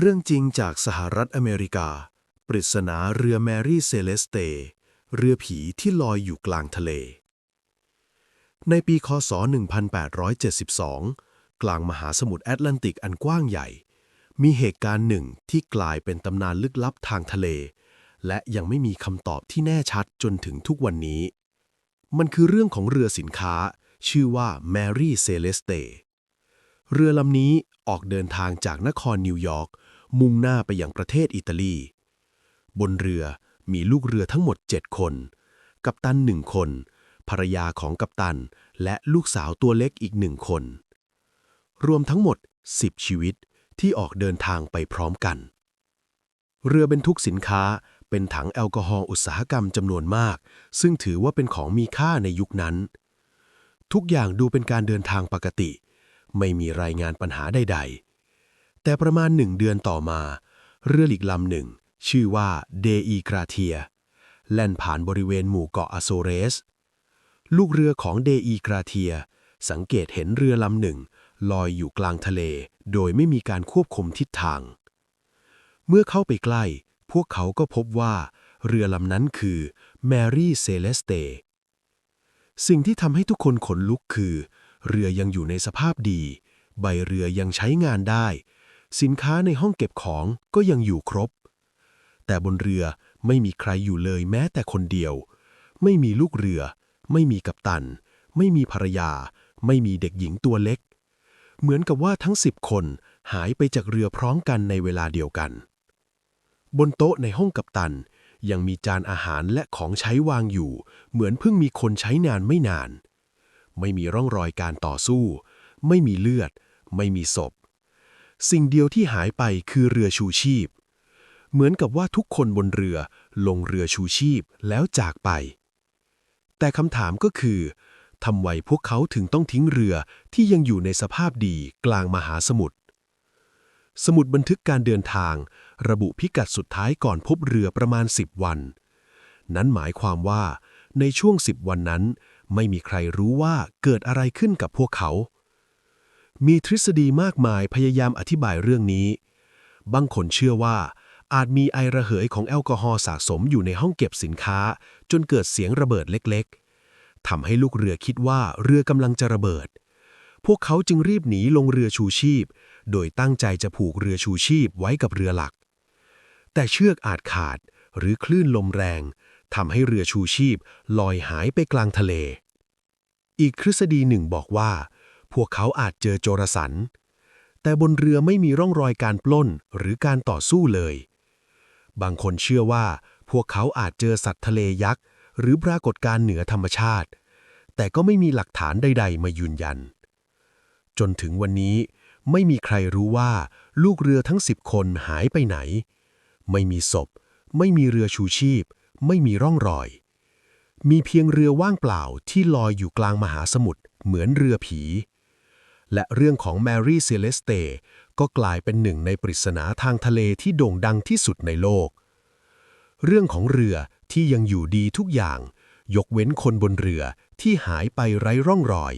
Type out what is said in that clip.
เรื่องจริงจากสหรัฐอเมริกา ปริศนาเรือแมรี่เซเลสเต เรือผีที่ลอยอยู่กลางทะเล ในปีคศ 1872 กลางมหาสมุทรแอตแลนติกอันกว้างใหญ่ มีเหตุการณ์หนึ่งที่กลายเป็นตำนานลึกลับทางทะเล และยังไม่มีคำตอบที่แน่ชัดจนถึงทุกวันนี้ มันคือเรื่องของเรือสินค้า ชื่อว่าแมรี่เซเลสเต เรือลำนี้ออกเดินทางจากนครนิวยอร์กมุ่งหน้าไปยังประเทศอิตาลี บนเรือมีลูกเรือทั้งหมด 7 คน กัปตันหนึ่งคน ภรรยาของกัปตัน และลูกสาวตัวเล็กอีกหนึ่งคน รวมทั้งหมด 10 ชีวิตที่ออกเดินทางไปพร้อมกัน เรือบรรทุกสินค้าเป็นถังแอลกอฮอล์อุตสาหกรรมจำนวนมาก ซึ่งถือว่าเป็นของมีค่าในยุคนั้น ทุกอย่างดูเป็นการเดินทางปกติ ไม่มีรายงานปัญหาใดๆ แต่ประมาณหนึ่งเดือนต่อมา เรืออีกลำหนึ่ง ชื่อว่าเดอีกราเทีย แล่นผ่านบริเวณหมู่เกาะอโซเรส ลูกเรือของเดอีกราเทีย สังเกตเห็นเรือลำหนึ่ง ลอยอยู่กลางทะเล โดยไม่มีการควบคุมทิศทาง เมื่อเข้าไปใกล้ พวกเขาก็พบว่า เรือลำนั้นคือแมรี่เซเลสเตสิ่งที่ทำให้ทุกคนขนลุกคือ เรือยังอยู่ในสภาพดี ใบเรือยังใช้งานได้ สินค้าในห้องเก็บของก็ยังอยู่ครบ แต่บนเรือไม่มีใครอยู่เลยแม้แต่คนเดียว ไม่มีลูกเรือ ไม่มีกัปตัน ไม่มีภรรยา ไม่มีเด็กหญิงตัวเล็ก เหมือนกับว่าทั้งสิบคนหายไปจากเรือพร้อมกันในเวลาเดียวกัน บนโต๊ะในห้องกัปตันยังมีจานอาหารและของใช้วางอยู่ เหมือนเพิ่งมีคนใช้นานไม่นาน ไม่มีร่องรอยการต่อสู้ ไม่มีเลือด ไม่มีศพ สิ่งเดียวที่หายไปคือเรือชูชีพ เหมือนกับว่าทุกคนบนเรือลงเรือชูชีพแล้วจากไป แต่คำถามก็คือทำไมพวกเขาถึงต้องทิ้งเรือที่ยังอยู่ในสภาพดีกลางมหาสมุทร สมุดบันทึกการเดินทาง ระบุพิกัดสุดท้ายก่อนพบเรือประมาณ 10 วัน นั้นหมายความว่าในช่วง 10 วันนั้น ไม่มีใครรู้ว่าเกิดอะไรขึ้นกับพวกเขา มีทฤษฎีมากมายพยายามอธิบายเรื่องนี้ บางคนเชื่อว่าอาจมีไอระเหยของแอลกอฮอล์สะสมอยู่ในห้องเก็บสินค้า จนเกิดเสียงระเบิดเล็กๆทำให้ลูกเรือคิดว่าเรือกำลังจะระเบิด พวกเขาจึงรีบหนีลงเรือชูชีพ โดยตั้งใจจะผูกเรือชูชีพไว้กับเรือหลัก แต่เชือกอาจขาดหรือคลื่นลมแรง ทำให้เรือชูชีพลอยหายไปกลางทะเล อีกทฤษฎีหนึ่งบอกว่า พวกเขาอาจเจอโจรสรรแต่บนเรือไม่มีร่องรอยการปล้นหรือการต่อสู้เลย บางคนเชื่อว่า พวกเขาอาจเจอสัตว์ทะเลยักษ์ หรือปรากฏการณ์เหนือธรรมชาติ แต่ก็ไม่มีหลักฐานใด ๆ มายืนยัน จนถึงวันนี้ไม่มีใครรู้ว่าลูกเรือทั้งสิบคนหายไปไหน ไม่มีศพ ไม่มีเรือชูชีพ ไม่มีร่องรอย มีเพียงเรือว่างเปล่าที่ลอยอยู่กลางมหาสมุทรเหมือนเรือผี และเรื่องของแมรี่เซเลสเตก็กลายเป็นหนึ่งในปริศนาทางทะเลที่โด่งดังที่สุดในโลก เรื่องของเรือที่ยังอยู่ดีทุกอย่าง ยกเว้นคนบนเรือที่หายไปไร้ร่องรอย